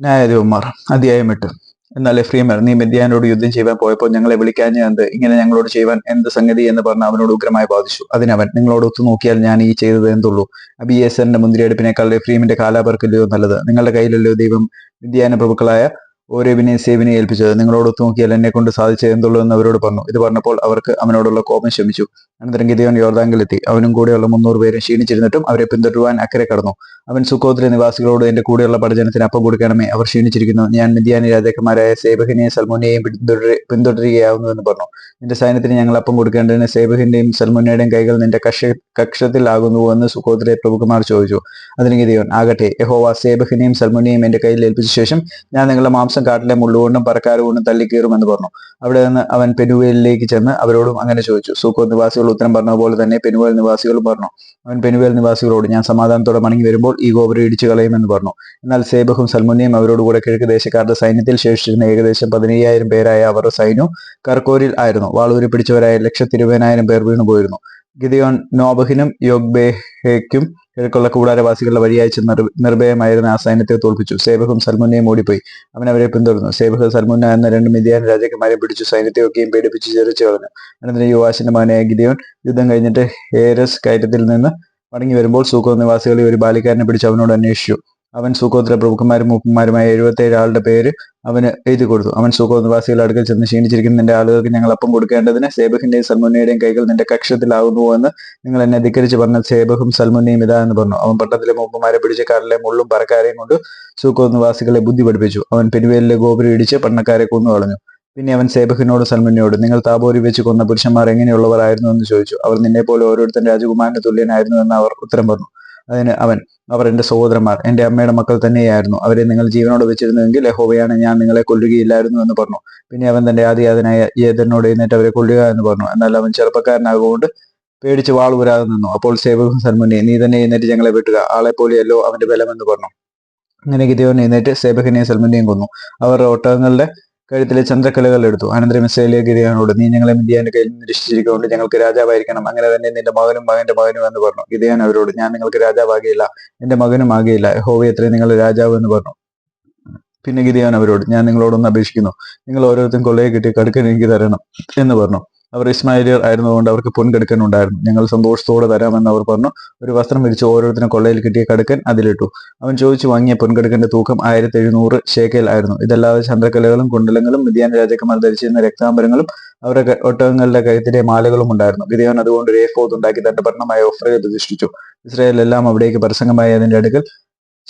ന്യായാധിപന്മാർ അധ്യായം എട്ട് എന്നാൽ എഫ്രീമർ നീ മെദ്യാനോട് യുദ്ധം ചെയ്യാൻ പോയപ്പോൾ ഞങ്ങളെ വിളിക്കാഞ്ഞ എന്ത്? ഇങ്ങനെ ഞങ്ങളോട് ചെയ്യുവാൻ എന്ത് സംഗതി എന്ന് പറഞ്ഞ് അവനോട് ഉഗ്രമായി ബാധിച്ചു അതിനവൻ നിങ്ങളോട് ഒത്തു നോക്കിയാൽ ഞാൻ ഈ ചെയ്തത് എന്തുള്ളൂ? അബിയേസറിന്റെ മുന്തിരിയെടുപ്പിനേക്കാൾ എഫ്രീമിന്റെ കാലാപർക്കല്ലയോ നല്ലത്? നിങ്ങളുടെ കയ്യിലല്ലോ ദൈവം മിദ്യാന പ്രഭുക്കളായ ഓരോവിനെ സേവിനെ ഏൽപ്പിച്ചത്? നിങ്ങളോട് ഒത്തു നോക്കിയാൽ എന്നെ കൊണ്ട് സാധിച്ചത് എന്തുള്ളൂ എന്ന് അവരോട് പറഞ്ഞു. ഇത് പറഞ്ഞപ്പോൾ അവർക്ക് അവനോടുള്ള കോപം ശമിച്ചു. അനന്തരം ഗിതയോൻ യോർദാങ്കിലെത്തി അവനും കൂടെയുള്ള മുന്നൂറ് പേരെ ക്ഷീണിച്ചിരുന്നിട്ടും അവരെ പിന്തുടരുവാൻ അക്കരെ കടന്നു. അവൻ സുക്കോത്തിലെ നിവാസികളോട് എന്റെ കൂടെയുള്ള പഠനത്തിന് അപ്പം കൊടുക്കണമേ. അവർ ക്ഷീണിച്ചിരിക്കുന്നു. ഞാൻ മിദ്യാനി രാജാക്കന്മാരായ സേബഹിനെയും സൽമുനെയും പിന്തുടരുകയാവുന്നുവെന്ന് പറഞ്ഞു. നിന്റെ സൈന്യത്തിന് ഞങ്ങൾ അപ്പം കൊടുക്കേണ്ടതിന് സേബഹിന്റെയും സൽമുനയുടെയും കൈകൾ നിന്റെ കക്ഷ കക്ഷത്തിലാകുന്നുവോ എന്ന് സുക്കോത്തിലെ പ്രഭുക്കന്മാർ ചോദിച്ചു. അതിന് ഗിതയോൻ ആകട്ടെ. യഹോവ സേബഹിനെയും സൽമുനെയും എന്റെ കയ്യിൽ ഏൽപ്പിച്ച ശേഷം ഞാൻ നിങ്ങളുടെ മാംസം കാട്ടിലെ മുള്ളുകൊണ്ടും പറക്കാരുകൊണ്ടും തള്ളിക്കീറുമെന്ന് പറഞ്ഞു. അവിടെ നിന്ന് അവൻ പെനുവേലിലേക്ക് ചെന്ന് അവരോടും അങ്ങനെ ചോദിച്ചു. സുഖോ നിവാസികൾ ഉത്തരം പറഞ്ഞതുപോലെ തന്നെ പെനുവേൽ നിവാസികൾ പറഞ്ഞു. അവൻ പെനുവേൽ നിവാസികളോട് ഞാൻ സമാധാനത്തോടെ മണങ്ങി വരുമ്പോൾ ഈ ഗോപുരം ഇടിച്ചു കളയുമെന്ന് പറഞ്ഞു. എന്നാൽ സേബഹും സൽമുനിയും അവരോടുകൂടെ കിഴക്ക് ദേശക്കാരുടെ സൈന്യത്തിൽ ശേഷിച്ചിരുന്ന ഏകദേശം പതിനയ്യായിരം പേരായ അവരുടെ സൈന്യം കർക്കോരിൽ ആയിരുന്നു. വാളൂരി പിടിച്ചവരായ ലക്ഷത്തിരുപതിനായിരം പേർ വീണുപോയിരുന്നു. ഗിദിയോൻ നോബഹിനും യോഗ്ബേഹയ്ക്കും കിഴക്കുള്ള കൂടാരവാസികളുടെ വഴിയായി ചെന്ന് നിർ- നിർഭയമായിരുന്ന ആ സൈന്യത്തെ തോൽപ്പിച്ചു. സേബഹും സൽമുന്നയും ഓടിപ്പോയി. അവൻ അവരെ പിന്തുടർന്നു. സേബഹ് സൽമുന്ന എന്ന രണ്ട് മിതിയാൻ രാജാക്കന്മാരെ പിടിച്ചു സൈന്യത്തെയൊക്കെയും പേടിപ്പിച്ച് ചെറിച്ചു കളഞ്ഞു. അനന്തരം യുവാശിന്റെ മകനായ ഗിദിയോൻ യുദ്ധം കഴിഞ്ഞിട്ട് ഹേരസ് കയറ്റത്തിൽ നിന്ന് മടങ്ങി വരുമ്പോൾ സൂക്കോ നിവാസികളെ ഒരു ബാലിക്കാരനെ പിടിച്ച് അവനോട് അന്വേഷിച്ചു. അവൻ സുഗോത്ര പ്രഭുക്കന്മാരും മൂപ്പന്മാരുമായ എഴുപത്തേഴ് ആളുടെ പേര് അവന് എഴുതി കൊടുത്തു. അവൻ സൂക്കോ നിവാസികളുടെ അടുക്കൽ ചെന്ന് ക്ഷീണിച്ചിരിക്കുന്ന നിന്റെ ആളുകൾക്ക് ഞങ്ങൾ അപ്പം കൊടുക്കേണ്ടതിന് സേബഹിന്റെയും സൽമുന്നയുടെയും കൈകൾ നിന്റെ കക്ഷത്തിലാകുന്നുവോ എന്ന് നിങ്ങൾ എന്നെ ധിക്കരിച്ച് പറഞ്ഞ സേബഹും സൽമുന്നയും ഇതാ എന്ന് പറഞ്ഞു. അവൻ പട്ടണത്തിലെ മൂപ്പന്മാരെ പിടിച്ച് കാറിലെ മുള്ളും പറക്കാരെയും കൊണ്ട് സൂക്കോ നിവാസികളെ ബുദ്ധി പഠിപ്പിച്ചു അവൻ പെരുവേലിലെ ഗോപുരം ഇടിച്ച് പണ്ണക്കാരെ കൊന്നു കളഞ്ഞു. പിന്നെ അവൻ സേബഹിനോട് സൽമുന്നയോട് നിങ്ങൾ താപോരി വെച്ച് കൊന്ന പുരുഷന്മാർ എങ്ങനെയുള്ളവരായിരുന്നു എന്ന് ചോദിച്ചു. അവർ നിന്നെ പോലെ ഓരോരുത്തരും രാജകുമാരന്റെ തുല്യനായിരുന്നു എന്ന് അവർ ഉത്തരം പറഞ്ഞു. അതിന് അവൻ അവർ എന്റെ സഹോദരന്മാർ എന്റെ അമ്മയുടെ മക്കൾ തന്നെയായിരുന്നു. അവരെ നിങ്ങൾ ജീവനോട് വെച്ചിരുന്നുവെങ്കിൽ യഹോവയാണ് ഞാൻ നിങ്ങളെ കൊല്ലുകയില്ലായിരുന്നു എന്ന് പറഞ്ഞു. പിന്നെ അവൻ തന്റെ ആദിയാതനായ ഏതനോട് എന്നിട്ട് അവരെ കൊല്ലുക എന്ന് പറഞ്ഞു. എന്നാൽ അവൻ ചെറുപ്പക്കാരനാകൊണ്ട് പേടിച്ച് വാൾ ഊരാതെ നിന്നു. അപ്പോൾ സേവകൻ സൽമുനെ നീ തന്നെ എഴുന്നേറ്റ് ഞങ്ങളെ വെട്ടുക. ആളെ പോലെയല്ലോ അവന്റെ ബലമെന്ന് പറഞ്ഞു. അങ്ങനെ ഗിദയോൻ എന്നിട്ട് സേബഹിനെയും സൽമുനെയും കൊന്നു. അവർ ഒട്ടകങ്ങളുടെ കഴുത്തിലെ ചന്ദ്രക്കലകൾ എടുത്തു. അനന്തരം ഇസ്രയേലിയ ഗിദയാനോട് നീ ഞങ്ങളെ മിദ്യാന്റെ കയ്യിൽ നിന്ന് രക്ഷിച്ചിരിക്കൊണ്ട് ഞങ്ങൾക്ക് രാജാവായിരിക്കണം. അങ്ങനെ തന്നെ നിന്റെ മകനും മകന്റെ മകനും എന്ന് പറഞ്ഞു. ഗിദയാൻ അവരോട് ഞാൻ നിങ്ങൾക്ക് രാജാവാകിയില്ല. എന്റെ മകനും ആകിയില്ല. ഹോവി എത്ര നിങ്ങൾ രാജാവ് എന്ന് പറഞ്ഞു. പിന്നെ ഗിദയാൻ അവരോട് ഞാൻ നിങ്ങളോടൊന്ന് അപേക്ഷിക്കുന്നു. നിങ്ങൾ ഓരോരുത്തരും കൊള്ളയെ കിട്ടി കടുക്കൻ എനിക്ക് തരണം എന്ന് പറഞ്ഞു. അവർ ഇസ്മായിലിയർ ആയിരുന്നതുകൊണ്ട് അവർക്ക് പൊൻകടുക്കൻ ഉണ്ടായിരുന്നു. ഞങ്ങൾ സന്തോഷത്തോടെ തരാമെന്ന് അവർ പറഞ്ഞു. ഒരു വസ്ത്രം വിരിച്ച് ഓരോരുത്തരും കൊള്ളയിൽ കിട്ടിയ കടുക്കൻ അതിലിട്ടു. അവൻ ചോദിച്ചു വാങ്ങിയ പൊൻകടുക്കന്റെ തൂക്കം ആയിരത്തി എഴുന്നൂറ് ശേഖയിൽ ആയിരുന്നു. ഇതല്ലാതെ ചന്ദ്രക്കലകളും കുണ്ടലങ്ങളും മിതിയാൻ രാജാക്കന്മാർ ധരിച്ചിരുന്ന രക്താംബരങ്ങളും അവരുടെ ഒട്ടകങ്ങളുടെ കഴുത്തിലെ മാലകളും ഉണ്ടായിരുന്നു. ഗിദയോൻ അതുകൊണ്ട് ഒരു ഏഫോത്ത് ഉണ്ടാക്കി തന്റെ പട്ടണമായ ഒഫ്രയെ പ്രതിഷ്ഠിച്ചു. ഇസ്രായേൽ എല്ലാം അവിടേക്ക് പ്രസംഗമായി അതിന്റെ അടുക്കൽ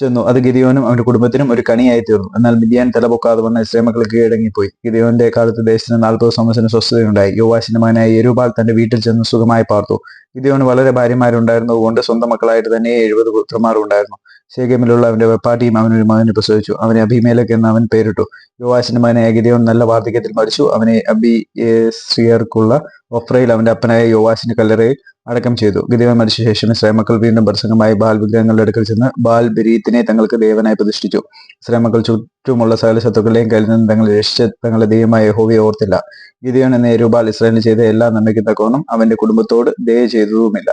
ചെന്നു. അത് ഗിരിയോനും അവന്റെ കുടുംബത്തിനും ഒരു കണിയായി തീർന്നു. എന്നാൽ മിതിയാൻ തലപൊക്കാതെ വന്ന മക്കൾ കീഴടങ്ങിപ്പോയി. ഗിരിയോന്റെ കാലത്ത് ദേശത്തിന് നാൽപ്പത് സംവത്സരം സ്വസ്ഥതയുണ്ടായി. യുവാശിന്റെ യെരുബാൽ തന്റെ വീട്ടിൽ ചെന്ന് സുഖമായി പാർത്തു. ഗിദിയോന് വളരെ ഭാര്യമാരുണ്ടായിരുന്നതുകൊണ്ട് സ്വന്തം മക്കളായിട്ട് തന്നെ എഴുപത് പുത്രന്മാർ ഉണ്ടായിരുന്നു ശേഖമിലുള്ള അവന്റെ വെപ്പാട്ടിയും അവനൊരു മകനെ പ്രസവിച്ചു. അവനെ അഭിമേലക് എന്ന് അവൻ പേരിട്ടു. യുവാശിന്റെ മകനായ ഗിദിയോൻ നല്ല വാർദ്ധക്യത്തിൽ മരിച്ചു. അവനെ അബി ശ്രീയർക്കുള്ള ഒഫ്രയിൽ അവന്റെ അപ്പനായ യുവാശിന് കല്ലറയിൽ അടക്കം ചെയ്തു. ഗിദിയോൻ മരിച്ച ശേഷം ശ്രേമക്കൾ വീണ്ടും പ്രസംഗമായി ബാൽ വിഗ്രഹങ്ങളുടെ അടുക്കൽ ചെന്ന് ബാൽ ബിരീത്തിനെ തങ്ങൾക്ക് ദേവനായി പ്രതിഷ്ഠിച്ചു. ശ്രേമക്കൾ മക്കൾ ചുറ്റുമുള്ള സകല ശത്രുക്കളെയും കയ്യിൽ നിന്ന് തങ്ങൾ രക്ഷിച്ച തങ്ങളുടെ ദൈവമായ യഹോവയെ ഓർത്തില്ല. ഗിദിയോൻ എന്ന എരുബാൽ ഇസ്രായേലിന് ചെയ്ത എല്ലാ നന്മയ്ക്കും തക്കവണ്ണം അവന്റെ കുടുംബത്തോട് ദയ ചെയ്തതുമില്ല.